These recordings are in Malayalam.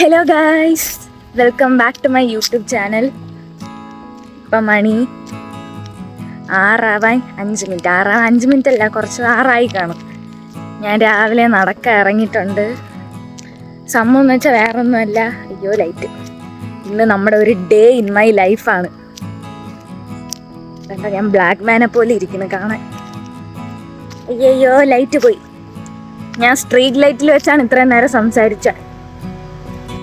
Hello guys welcome back to my YouTube channel ഇപ്പം മണി ആറാവാൻ അഞ്ച് മിനിറ്റ്. ആറാവാൻ അഞ്ച് മിനിറ്റ് അല്ല കുറച്ച് ആറായി കാണും. ഞാൻ രാവിലെ നടക്കാൻ ഇറങ്ങിയിട്ടുണ്ട്. സംഭവം എന്ന് വെച്ചാൽ വേറെ ഒന്നുമല്ല അയ്യോ ലൈറ്റ് ഇന്ന് നമ്മുടെ ഒരു ഡേ ഇൻ മൈ ലൈഫാണ് കണ്ട ഞാൻ ബ്ലാക്ക് മാനെ പോലെ ഇരിക്കുന്നു കാണാൻ. അയ്യോ ലൈറ്റ് പോയി. ഞാൻ സ്ട്രീറ്റ് ലൈറ്റിൽ വെച്ചാണ് ഇത്രയും നേരം സംസാരിച്ചത്.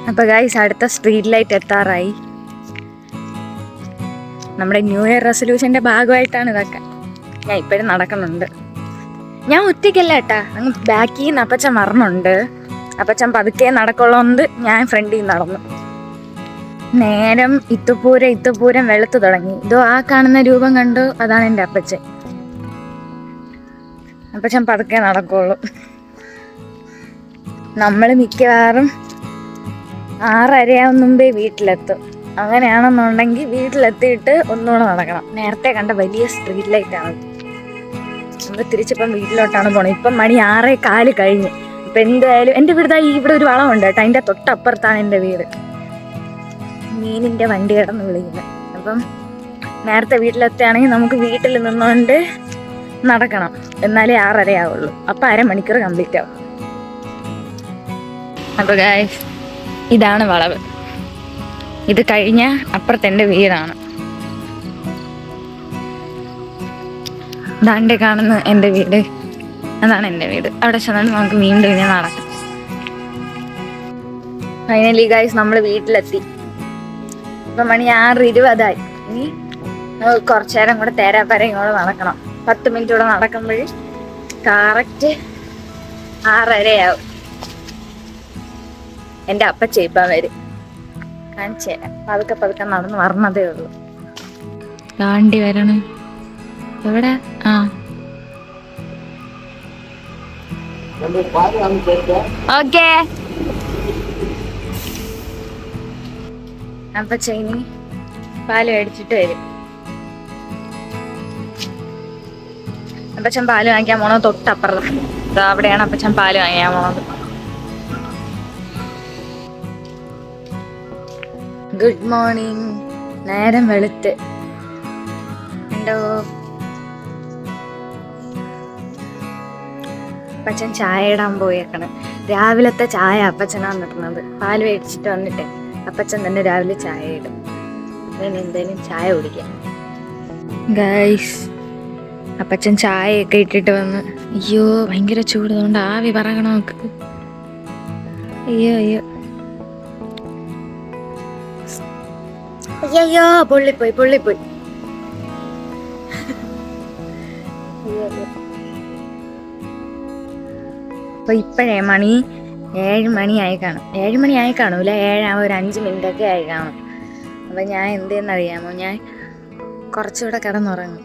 അപ്പോൾ ഗൈസ് അടുത്ത സ്ട്രീറ്റ് ലൈറ്റ് എത്താറായി. നമ്മുടെ ന്യൂ ഇയർ റെസൊല്യൂഷന്റെ ഭാഗമായിട്ടാണ് ഇതൊക്കെ. ഞാൻ ഇപ്പോഴും നടക്കുന്നുണ്ട്. ഞാൻ ഒറ്റയ്ക്കല്ല ഏട്ടാ അങ്ങ് ബാക്കിൽ നിന്ന് അപ്പച്ചൻ മറന്നുണ്ട് അപ്പച്ചൻ പതുക്കെ നടക്കുള്ളതുകൊണ്ട് ഞാൻ ഫ്രണ്ടിൽ നടന്നു. നേരം ഇത്തുപൂരം ഇത്തുപൂരം വെളുത്തു തുടങ്ങി. ഇതോ ആ കാണുന്ന രൂപം കണ്ടു. അതാണ് എന്റെ അപ്പച്ചൻ. അപ്പച്ചൻ പതുക്കെ നടക്കുള്ളൂ. നമ്മൾ മിക്കവാറും ആറരയാവും മുമ്പേ വീട്ടിലെത്തും. അങ്ങനെയാണെന്നുണ്ടെങ്കിൽ വീട്ടിലെത്തിയിട്ട് ഒന്നുകൂടെ നടക്കണം. നേരത്തെ കണ്ട വലിയ സ്ട്രീറ്റ് ലൈറ്റ് ആണ്. നമ്മൾ തിരിച്ചിപ്പം വീട്ടിലോട്ടാണ് പോണത്. ഇപ്പം മണി ആറേ കാൽ കഴിഞ്ഞ്. ഇപ്പം എന്തായാലും എന്റെ വീട് ഈ ഇവിടെ ഒരു വളമുണ്ട് കേട്ടോ. അതിന്റെ തൊട്ടപ്പുറത്താണ് എന്റെ വീട്. മീനിന്റെ വണ്ടി കിടന്ന് വിളിക്കുന്നത് അപ്പം നേരത്തെ വീട്ടിലെത്തുകയാണെങ്കിൽ നമുക്ക് വീട്ടിൽ നിന്നുകൊണ്ട് നടക്കണം. എന്നാലേ ആറരയാവുള്ളൂ. അപ്പം അരമണിക്കൂർ കംപ്ലീറ്റ് ആവും. അപ്പോൾ ഗായ്സ് ഇതാണ് വളവ്. ഇത് കഴിഞ്ഞ അപ്പുറത്ത് എന്റെ വീടാണ്. ദാണ്ടെ കാണുന്ന എന്റെ വീട്. അതാണ് എന്റെ വീട്. അവിടെ ചെന്നിട്ട് നമുക്ക് വീണ്ടും ഇങ്ങനെ നടക്കാം. ഫൈനലി ഗായ്സ് നമ്മൾ വീട്ടിലെത്തി. ഇപ്പം മണി ആറ് ഇരുപതായി. ഇനി കുറച്ചു നേരം കൂടെ തേരാപ്പര ഇങ്ങോട്ട് നടക്കണം. പത്ത് മിനിറ്റ് കൂടെ നടക്കുമ്പോൾ കറക്റ്റ് ആറരയാവും. എന്റെ അപ്പച്ച ഇപ്പം വരും. കാണിച്ചു തരാം. പതുക്കെ പതുക്കെ നടന്ന് വരണതേ ഉള്ളൂ. താണ്ടി വരണം. എവിടെ? ആ. ഓക്കേ. അപ്പച്ച ഇനി പാൽ മേടിച്ചിട്ട് വരും. അപ്പച്ചൻ പാൽ വാങ്ങിക്കാൻ പോണത് തൊട്ടപ്പുറത്ത്. അവിടെയാണ് അപ്പച്ചൻ പാൽ വാങ്ങിക്കാൻ പോണത്. ഗുഡ് മോർണിംഗ് നേരം വെളുത്ത്. ഉണ്ടോ അപ്പച്ചൻ ചായ ഇടാൻ പോയേക്കണം. രാവിലത്തെ ചായ അപ്പച്ചനാണ് ഇടുന്നത് പാൽ മേടിച്ചിട്ട് വന്നിട്ട് അപ്പച്ചൻ തന്നെ രാവിലെ ചായ ഇടും. ഞാൻ എന്തേലും ചായ കുടിക്കാം. ഗൈസ് അപ്പച്ചൻ ചായയൊക്കെ ഇട്ടിട്ട് വന്ന് അയ്യോ ഭയങ്കര ചൂട്. അതുകൊണ്ട് ആവി പറയണം നമുക്ക് അയ്യോ അയ്യോ. അയ്യോ പൊള്ളിപ്പോയി പൊള്ളിപ്പോയി. അപ്പൊ ഇപ്പോഴേ മണി ഏഴ് മണിയായി കാണും. ഏഴ് മണിയായി കാണൂല ഏഴാവും ഒരു അഞ്ച് മിനിറ്റ് ഒക്കെ ആയി കാണും. അപ്പൊ ഞാൻ എന്തെന്നറിയാമോ ഞാൻ കുറച്ചുകൂടെ കിടന്നുറങ്ങും.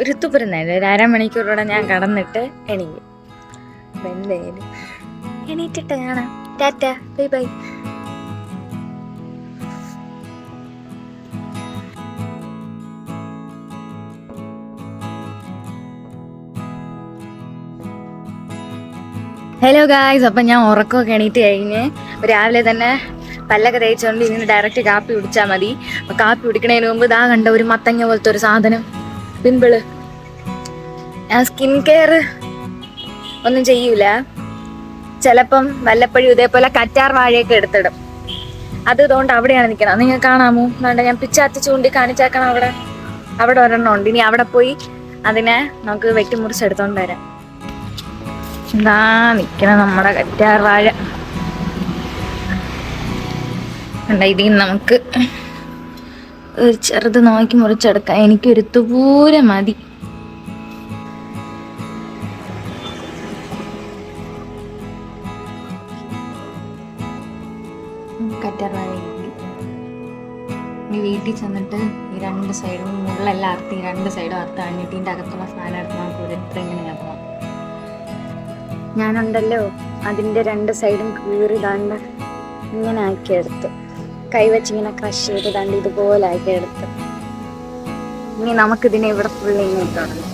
ഒരു തുപ്പുരം നേരം ഒരു അരമണിക്കൂറോടെ ഞാൻ കടന്നിട്ട് എണീക്കും. എന്തായാലും എണീറ്റിട്ട് കാണാം. Tata bye bye. Hello guys അപ്പം ഞാൻ ഉറക്കമൊക്കെ എണീറ്റ് കഴിഞ്ഞ് രാവിലെ തന്നെ പല്ലൊക്കെ തേച്ചുകൊണ്ട് ഇങ്ങനെ ഡയറക്റ്റ് കാപ്പി കുടിച്ചാൽ മതി. കാപ്പി കുടിക്കണതിന് മുമ്പ് ഇതാ കണ്ട ഒരു മത്തങ്ങ പോലത്തെ ഒരു സാധനം. പിമ്പിൾ ഞാൻ സ്കിൻ കെയർ ഒന്നും ചെയ്യൂല. ചിലപ്പം വല്ലപ്പോഴും ഇതേപോലെ കറ്റാർ വാഴയൊക്കെ എടുത്തിടും. അത് ഇതുകൊണ്ട് അവിടെയാണ് നിൽക്കണം നിങ്ങൾ കാണാമോ? വേണ്ട ഞാൻ പിച്ചാത്തി ചൂണ്ടി കാണിച്ചേക്കണം അവിടെ. അവിടെ ഒരെണ്ണം ഉണ്ട്. ഇനി അവിടെ പോയി അതിനെ നമുക്ക് വെട്ടിമുറിച്ചെടുത്തോണ്ട് വരാം. എന്താ നിക്കണ നമ്മുടെ കറ്റാർ അല്ല ഇതിൽ നമുക്ക് ഒരു ചെറുത് നോക്കി മുറിച്ചെടുക്കാം. എനിക്കൊരു തൂര മതി. വീട്ടിൽ ചെന്നിട്ട് ഈ രണ്ട് സൈഡും മുള്ളെല്ലാം അറുത്ത് ഈ രണ്ട് സൈഡും അറുത്ത് കഴിഞ്ഞിട്ട് അകത്തുള്ള സാധനം എടുത്ത് നമുക്ക് ഒരു ഇങ്ങനെ കിടക്കണം ഞാനുണ്ടല്ലോ. അതിന്റെ രണ്ട് സൈഡും കീറി ദാണ്ട്. ഇങ്ങനെ ആക്കിയെടുത്ത് കൈവച്ച് ഇങ്ങനെ ക്രഷ് ചെയ്ത് ദാണ്ട് ഇതുപോലെ ആക്കിയെടുത്ത് ഇനി നമുക്കിതിനെ ഇവിടെ ഫുള്ള് ഇങ്ങനെ തുടങ്ങാം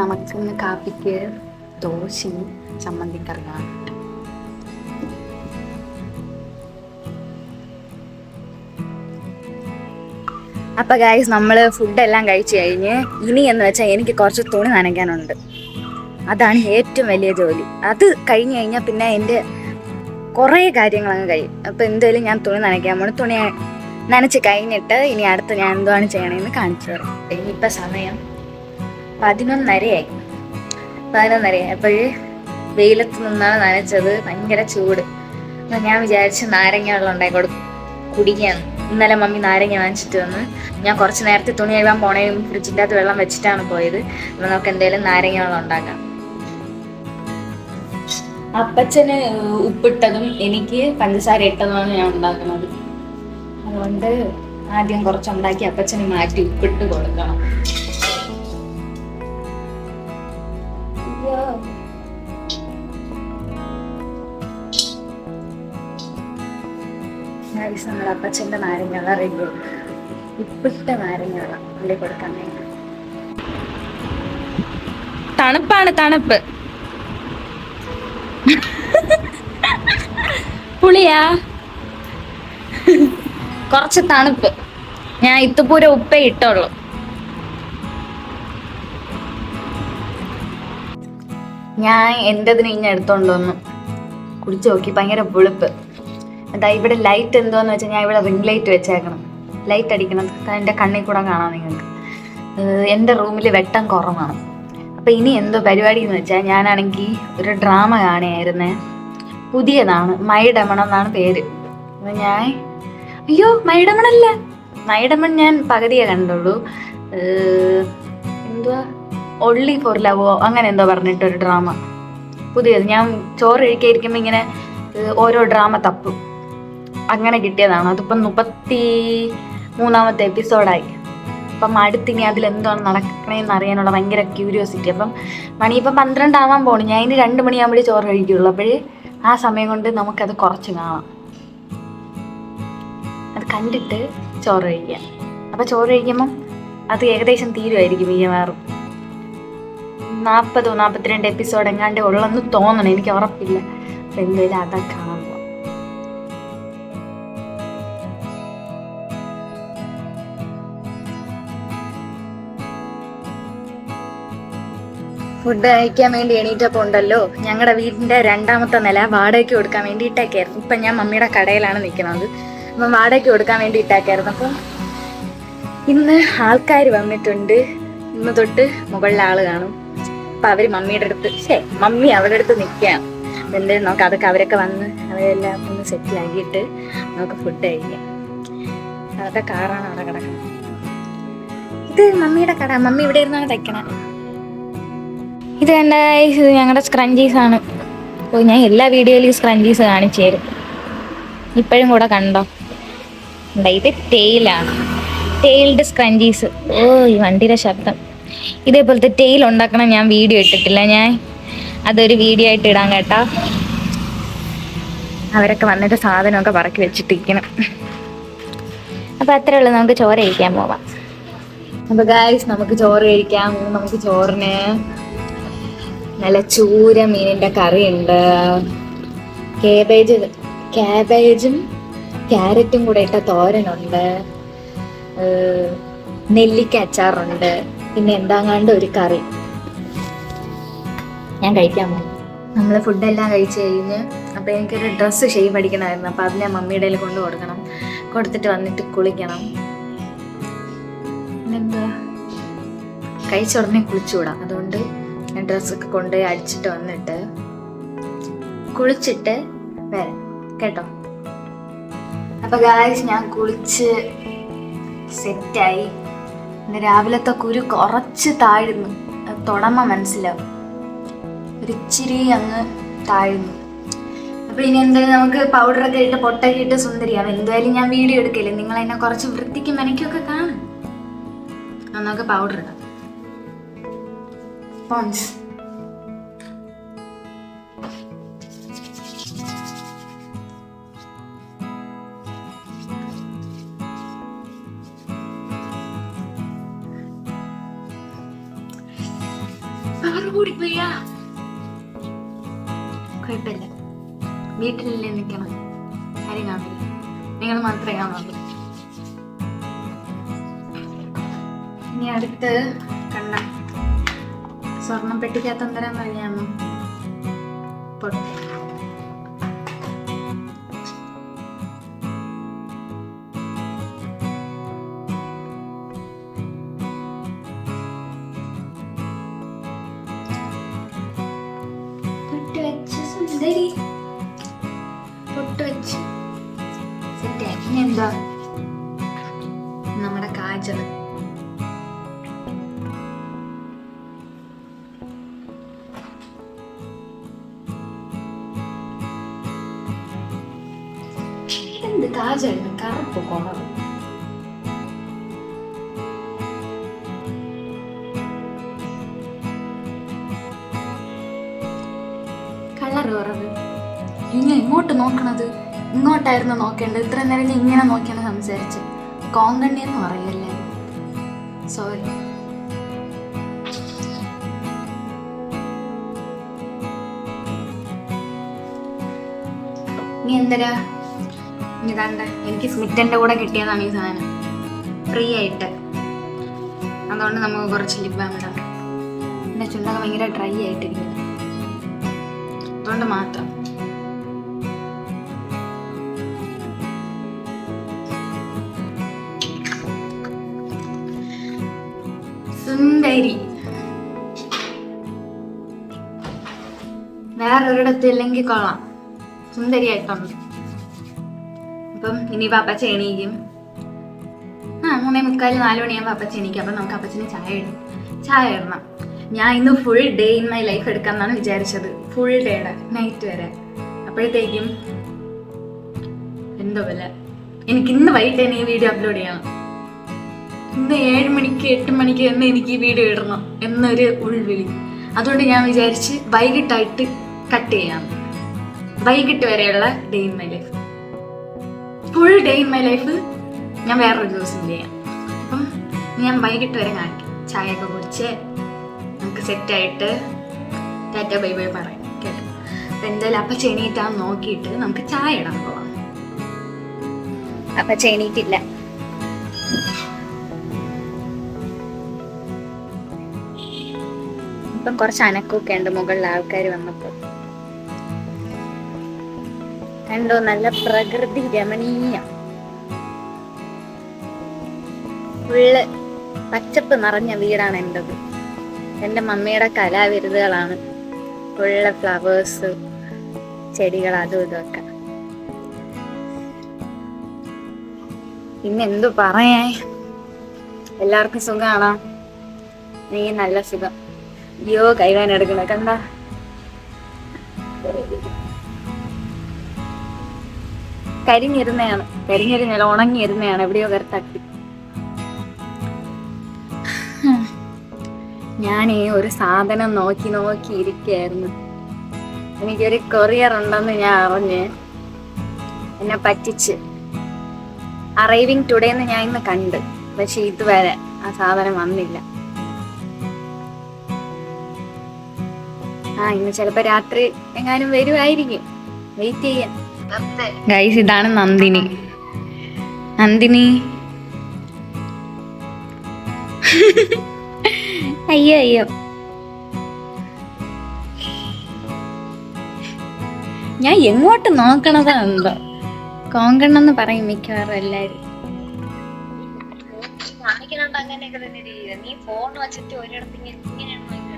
നമുക്കിന്ന് കാപ്പിക്ക് ദോശയും ചമ്മന്തിക്കറിയാണ് അപ്പൊ ഗായ്സ് നമ്മൾ ഫുഡെല്ലാം കഴിച്ചു കഴിഞ്ഞ് ഇനി എന്ന് വെച്ചാൽ എനിക്ക് കുറച്ച് തുണി നനയ്ക്കാനുണ്ട്. അതാണ് ഏറ്റവും വലിയ ജോലി. അത് കഴിഞ്ഞു കഴിഞ്ഞാൽ പിന്നെ എന്റെ കുറേ കാര്യങ്ങൾ അങ്ങ് കഴിയും. അപ്പോൾ എന്തായാലും ഞാൻ തുണി നനയ്ക്കാൻ പോണു. തുണി നനച്ച് കഴിഞ്ഞിട്ട് ഇനി അടുത്ത് ഞാൻ എന്തുവാണ് ചെയ്യണമെന്ന് കാണിച്ചു തരാം. ഇനിയിപ്പോൾ സമയം പതിനൊന്നരയായി. പതിനൊന്നരയായി. അപ്പോൾ വെയിലത്ത് നിന്നാണ് നനച്ചത്. ഭയങ്കര ചൂട്. ഞാൻ വിചാരിച്ച് നാരങ്ങ വെള്ളം ഉണ്ടാക്കി കൊടുക്കും. കുടിക്കാൻ ഇന്നലെ മമ്മി നാരങ്ങ വാങ്ങിച്ചിട്ട് വന്ന് ഞാൻ കുറച്ച് നേരത്തെ തുണി കഴുകാൻ പോണേയും ഫ്രിഡ്ജിന്റെ അകത്ത് വെള്ളം വെച്ചിട്ടാണ് പോയത്. അപ്പൊ നമുക്ക് എന്തേലും നാരങ്ങ വെള്ളം ഉണ്ടാക്കാം. അപ്പച്ചന് ഉപ്പിട്ടതും എനിക്ക് പഞ്ചസാര ഇട്ടതുമാണ് ഞാൻ ഉണ്ടാക്കുന്നത്. അതുകൊണ്ട് ആദ്യം കുറച്ച് ഉണ്ടാക്കി അപ്പച്ചന് മാറ്റി ഉപ്പിട്ട് കൊടുക്കണം. Guys, നമ്മുടെ അപ്പച്ചന്റെ നാരങ്ങ റെഡി ഉപ്പിട്ട നാരങ്ങ ഉള്ളി കൊടുക്കാൻ വേണ്ടി. തണുപ്പാണ് തണുപ്പ്. പുളിയാ? കുറച്ച് തണുപ്പ്. ഞാൻ ഇത്തുപൂര ഉപ്പേ ഇട്ടുള്ളൂ. ഞാൻ എന്റെതിന് ഇങ്ങനെ എടുത്തോണ്ട് കുടിച്ചു നോക്കി ഭയങ്കര പുളിപ്പ് എന്താ ഇവിടെ ലൈറ്റ് എന്തോന്ന് വെച്ചാൽ ഞാൻ ഇവിടെ റിംഗ് ലൈറ്റ് വെച്ചേക്കണം. ലൈറ്റ് അടിക്കണം. എന്റെ കണ്ണിൽ കൂടെ കാണാം നിങ്ങൾക്ക്. എന്റെ റൂമിൽ വെട്ടം കുറവാണ്. അപ്പം ഇനി എന്തോ പരിപാടി എന്ന് വെച്ചാൽ ഞാനാണെങ്കിൽ ഒരു ഡ്രാമ കാണുകയായിരുന്നേ. പുതിയതാണ്. മൈഡമണം എന്നാണ് പേര്. ഞാൻ അയ്യോ മൈഡമണല്ല മൈഡമൺ ഞാൻ പകുതിയേ കണ്ടുള്ളൂ. എന്തുവാ? ഒള്ളി ഫോർ ലവോ അങ്ങനെ എന്തോ പറഞ്ഞിട്ടൊരു ഡ്രാമ പുതിയത്. ഞാൻ ചോറ് കഴിക്കാതിരിക്കുമ്പോൾ ഇങ്ങനെ ഓരോ ഡ്രാമ തപ്പും. അങ്ങനെ കിട്ടിയതാണ്. അതിപ്പം മുപ്പത്തി മൂന്നാമത്തെ എപ്പിസോഡായി. അപ്പം അടുത്തിനി അതിൽ എന്താണ് നടക്കണേന്ന് അറിയാനുള്ള ഭയങ്കര ക്യൂരിയോസിറ്റി അപ്പം മണി ഇപ്പം പന്ത്രണ്ടാവാൻ പോണു. ഞാൻ ഇനി രണ്ട് മണിയാകുമ്പോഴേ ചോറ് കഴിക്കുള്ളൂ. അപ്പോൾ ആ സമയം കൊണ്ട് നമുക്കത് കുറച്ച് കാണാം. അത് കണ്ടിട്ട് ചോറ് കഴിക്കാം. അപ്പം ചോറ് കഴിക്കുമ്പം അത് ഏകദേശം തീരുമായിരിക്കും മിക്കവാറും. നാൽപ്പതോ നാൽപ്പത്തിരണ്ട് എപ്പിസോഡ് എങ്ങാണ്ട് ഉള്ളെന്ന് തോന്നണം. എനിക്ക് ഉറപ്പില്ല. അപ്പം എന്തായാലും അതൊക്കെ ഫുഡ് കഴിക്കാൻ വേണ്ടി എണീറ്റപ്പോൾ ഉണ്ടല്ലോ. ഞങ്ങളുടെ വീടിന്റെ രണ്ടാമത്തെ നില വാടകയ്ക്ക് കൊടുക്കാൻ വേണ്ടി ഇട്ടേക്കായിരുന്നു. ഇപ്പം ഞാൻ മമ്മിയുടെ കടയിലാണ് നിൽക്കുന്നത് അപ്പം വാടകയ്ക്ക് കൊടുക്കാൻ വേണ്ടി ഇട്ടേക്കായിരുന്നു. അപ്പം ഇന്ന് ആൾക്കാർ വന്നിട്ടുണ്ട്. ഇന്ന് തൊട്ട് മുകളിലെ ആൾ കാണും. അപ്പം അവർ മമ്മിയുടെ അടുത്ത് ശേ മമ്മി അവരുടെ അടുത്ത് നിൽക്കുകയാണ്. എന്തായാലും നമുക്ക് അതൊക്കെ അവരൊക്കെ വന്ന് അവരെല്ലാം ഒന്ന് സെറ്റിൽ ആക്കിയിട്ട് നമുക്ക് ഫുഡ് കഴിക്കാം. അതൊക്കെ കാറാണ് അവിടെ കിടക്കുന്നത്. ഇത് മമ്മിയുടെ കട. മമ്മി ഇവിടെ ഇരുന്നാണ് തയ്ക്കണത് ഇത് എന്റെ ഇത് ഞങ്ങളുടെ സ്ക്രഞ്ചീസ് ആണ്. അപ്പോൾ ഞാൻ എല്ലാ വീഡിയോയിലും സ്ക്രഞ്ചീസ് കാണിച്ചു തരും. ഇപ്പോഴും കൂടെ കണ്ടോ? ഇത് ടെയിലാണ് ടെയിൽഡ് സ്ക്രഞ്ചീസ് ഓ ഈ വണ്ടിയുടെ ശബ്ദം. ഇതേപോലത്തെ ടെയിൽ ഉണ്ടാക്കണം ഞാൻ വീഡിയോ ഇട്ടിട്ടില്ല. ഞാൻ അതൊരു വീഡിയോ ആയിട്ട് ഇടാൻ കേട്ടോ. അവരൊക്കെ വന്നിട്ട് സാധനമൊക്കെ പറക്കി വെച്ചിട്ടിരിക്കണം. അപ്പൊ അത്രേ ഉള്ളൂ. നമുക്ക് ചോറ് കഴിക്കാൻ പോവാം. അപ്പൊ ഗായ്സ് നമുക്ക് ചോറ് കഴിക്കാം. നമുക്ക് ചോറിന് നല്ല ചൂര മീനിന്റെ കറിയുണ്ട്. കേബേജ് കാബേജും ക്യാരറ്റും കൂടെ ഇട്ട തോരനുണ്ട്. നെല്ലിക്ക അച്ചാറുണ്ട്. പിന്നെ എന്താങ്ങാണ്ട് ഒരു കറി. ഞാൻ കഴിക്കാൻ പോകും നമ്മൾ ഫുഡെല്ലാം കഴിച്ചു കഴിഞ്ഞ് അപ്പോൾ എനിക്കൊരു ഡ്രസ്സ് ഷെയ് പഠിക്കണമായിരുന്നു അപ്പോൾ അത് ഞാൻ മമ്മിയുടെ കയ്യിൽ കൊണ്ട് കൊടുക്കണം. കൊടുത്തിട്ട് വന്നിട്ട് കുളിക്കണം. പിന്നെന്താ? കഴിച്ച ഉടനെ കുളിച്ചുകൂടാം അതുകൊണ്ട് ഡ്രസ്സൊക്കെ കൊണ്ടുപോയി അടിച്ചിട്ട് വന്നിട്ട് കുളിച്ചിട്ട് വരാം. കേട്ടോ? അപ്പൊ ഗായ്സ് ഞാൻ കുളിച്ച് സെറ്റായി ഇന്ന് രാവിലത്തെ കുരു കുറച്ച് താഴ്ന്നു. തുടമ മനസ്സിലാവും ഒരിച്ചിരി അങ്ങ് താഴ്ന്നു. അപ്പൊ ഇനി എന്തായാലും നമുക്ക് പൗഡറൊക്കെ ഇട്ട് പൊട്ടൊക്കെ ഇട്ട് സുന്ദരിയാവും എന്തായാലും ഞാൻ വീഡിയോ എടുക്കില്ലേ? നിങ്ങൾ എന്നെ കുറച്ച് വൃത്തിക്ക് മെനക്കൊക്കെ കാണും. നമുക്ക് പൗഡർ ഇടാം. കുഴപ്പമില്ല വീട്ടിലല്ലേ നിൽക്കണം? ആരും കാണില്ല നിങ്ങൾ മാത്രമേ കാണുള്ളൂ. ഇനി അടുത്ത് സ്വർണം പെട്ടിക്കകത്ത് എന്തരാന്ന് അറിയാമോ? പൊട്ടി. സുന്ദരി. പൊട്ട് വെച്ച്. സെറ്റായി ഇനി എന്താ? നമ്മുടെ കാജൽ കാജലിന് കറുപ്പ് കുറവ് കളർ കുറവ് ഇനി എങ്ങോട്ട് നോക്കണത്? ഇങ്ങോട്ടായിരുന്നു നോക്കേണ്ടത്. ഇത്ര നേരം ഞാൻ ഇങ്ങനെ നോക്കിയാണ് സംസാരിച്ച്. കോങ്കണ്ണി എന്ന് പറയല്ലേ? സോറി നീ എന്തരാ എനിക്ക് സ്മിറ്റന്റെ കൂടെ കിട്ടിയതാണ് ഈ സാധനം. ഫ്രീ ആയിട്ട്. അതുകൊണ്ട് നമുക്ക് കുറച്ച് ലിപ് ബാം ഇടാം. എന്റെ ചുണ്ടൊക്കെ ഭയങ്കര ഡ്രൈ ആയിട്ടിരിക്കും അതുകൊണ്ട് മാത്രം. സുന്ദരി. വേറൊരിടത്ത് ഇല്ലെങ്കിൽ കൊള്ളാം. സുന്ദരിയായിട്ടുണ്ട് അപ്പം ഇനി പാപ്പച്ച എണീക്കും. ആ മൂന്നേ മുക്കാൽ നാല് മണിയാകുമ്പോൾ അപ്പച്ച എണീക്കും. അപ്പം നമുക്ക് അപ്പച്ചന് ചായ ഇടും ചായ ഇടണം. ഞാൻ ഇന്ന് full day in my life എടുക്കാമെന്നാണ് വിചാരിച്ചത്. ഫുൾ ഡേയുടെ നൈറ്റ് വരെ. അപ്പോഴത്തേക്കും എന്തോ പോലെ എനിക്ക് ഇന്ന് വൈകിട്ട് തന്നെ ഈ വീഡിയോ അപ്ലോഡ് ചെയ്യണം. ഇന്ന് ഏഴ് മണിക്ക് എട്ട് മണിക്ക് തന്നെ എനിക്ക് ഈ വീഡിയോ ഇടണം എന്നൊരു ഉൾവിളി. അതുകൊണ്ട് ഞാൻ വിചാരിച്ച് വൈകിട്ടായിട്ട് കട്ട് ചെയ്യാം. വൈകിട്ട് വരെയുള്ള day in my life full day in my life ഞാൻ വേറൊരു ദിവസം ചെയ്യാം? അപ്പം ഞാൻ വൈകിട്ട് വരെ കാണിക്കും ചായയൊക്കെ കുടിച്ച് നമുക്ക് സെറ്റായിട്ട് ടാറ്റ ബൈ ബൈ പറയാം. കേട്ടോ? അപ്പം എന്തായാലും അപ്പം ചെണീറ്റാന്ന് നോക്കിയിട്ട് നമുക്ക് ചായ ഇടാൻ പോവാം. അപ്പം ചെണീറ്റില്ല ഇപ്പം കുറച്ച് അനക്കൊക്കെ ഉണ്ട് മുകളിൽ ആൾക്കാർ വന്നപ്പോൾ. കണ്ടോ നല്ല പ്രകൃതി രമണീയം. ഫുള്ള് പച്ചപ്പ് നിറഞ്ഞ വീടാണ് എന്റെത് എന്റെ മമ്മിയുടെ കലാവിരുതുകളാണ് ഫുള്ള് ഫ്ലവേഴ്സ് ചെടികൾ അതും ഇതൊക്കെ പിന്നെ എന്തു പറയാ? എല്ലാവർക്കും സുഖമാണോ നീ നല്ല സുഖം. അയ്യോ കൈവാൻ എടുക്കണ കണ്ട? കരിഞ്ഞിരുന്നയാണ്. കരിഞ്ഞിരുന്നല്ല ഉണങ്ങിയിരുന്നയാണ് എവിടെയോ വേറെ ഞാൻ ഈ ഒരു സാധനം നോക്കി നോക്കി ഇരിക്കുകയായിരുന്നു. എനിക്കൊരു കൊറിയർ ഉണ്ടെന്ന് ഞാൻ അറിഞ്ഞ് എന്നെ പറ്റിച്ച്. അറൈവിങ് ടുഡേ എന്ന് ഞാൻ ഇന്ന് കണ്ട്. പക്ഷെ ഇതുവരെ ആ സാധനം വന്നില്ല. ആ ഇന്ന് ചിലപ്പോ രാത്രി എങ്ങാനും വരുമായിരിക്കും വെയിറ്റ് ചെയ്യാം ഗൈസ് ഇതാണ് നന്ദിനി. നന്ദിനി. അയ്യോ അയ്യോ. ഞാൻ എങ്ങോട്ട് നോക്കണതാ എന്തോ? കോങ്കണ്ണെന്ന് പറയും മിക്കവാറും എല്ലാരും.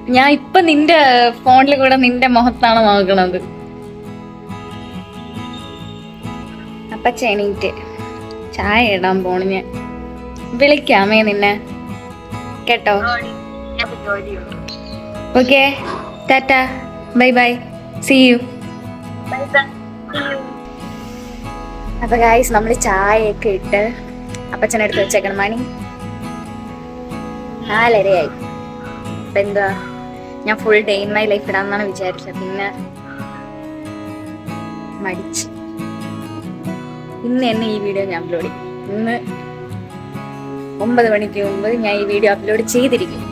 ഞാൻ ഇപ്പൊ നിന്റെ ഫോണിൽ കൂടെ നിന്റെ മുഖത്താണ് നോക്കണത്. അപ്പൊ എണീറ്റ് ചായ ഇടാൻ പോണു ഞാൻ. വിളിക്കാമേ നിന്നെ. കേട്ടോ? Okay. Tata. Bye bye. See you. അപ്പൊ ഗായ്സ് നമ്മൾ ചായയൊക്കെ ഇട്ട് അപ്പച്ചനെടുത്ത് വെച്ചേക്കണം. മണി. നാലരയായി. അപ്പൊ എന്താ ഞാൻ full day in my life ഇടാന്നാണ് വിചാരിച്ചത്. പിന്നെ മടിച്ച്. ഇന്ന് തന്നെ ഈ വീഡിയോ ഞാൻ അപ്ലോഡ് ചെയ്യും. ഇന്ന് ഒമ്പത് മണിക്ക് മുമ്പ് ഞാൻ ഈ വീഡിയോ അപ്ലോഡ് ചെയ്തിരിക്കും.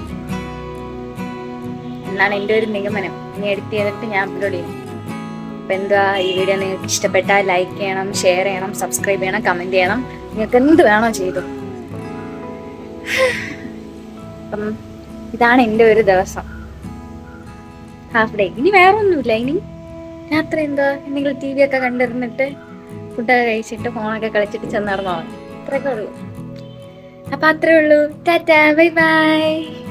എന്നാണ് എന്റെ ഒരു നിഗമനം. ഇനി എഡിറ്റ് ചെയ്തിട്ട് ഞാൻ അപ്ലോഡ് ചെയ്യും. അപ്പം എന്താ ഈ വീഡിയോ നിങ്ങൾക്ക് ഇഷ്ടപ്പെട്ടാൽ ലൈക്ക് ചെയ്യണം ഷെയർ ചെയ്യണം സബ്സ്ക്രൈബ് ചെയ്യണം കമന്റ് ചെയ്യണം. നിങ്ങൾക്ക് എന്ത് വേണോ ചെയ്തു. അപ്പം ഇതാണ് എന്റെ ഒരു ദിവസം. ഹാഫ് ഡേ ഇനി വേറെ ഒന്നുമില്ല ഇനി രാത്രി എന്താ എന്തെങ്കിലും ടി വി ഒക്കെ കണ്ടിരുന്നിട്ട് ഫുഡൊക്കെ കഴിച്ചിട്ട് ഫോണൊക്കെ കളിച്ചിട്ട് ചെന്നിറങ്ങോ അത്രയൊക്കെ ഉള്ളൂ. അപ്പൊ അത്രേ ഉള്ളൂ. Tata bye bye.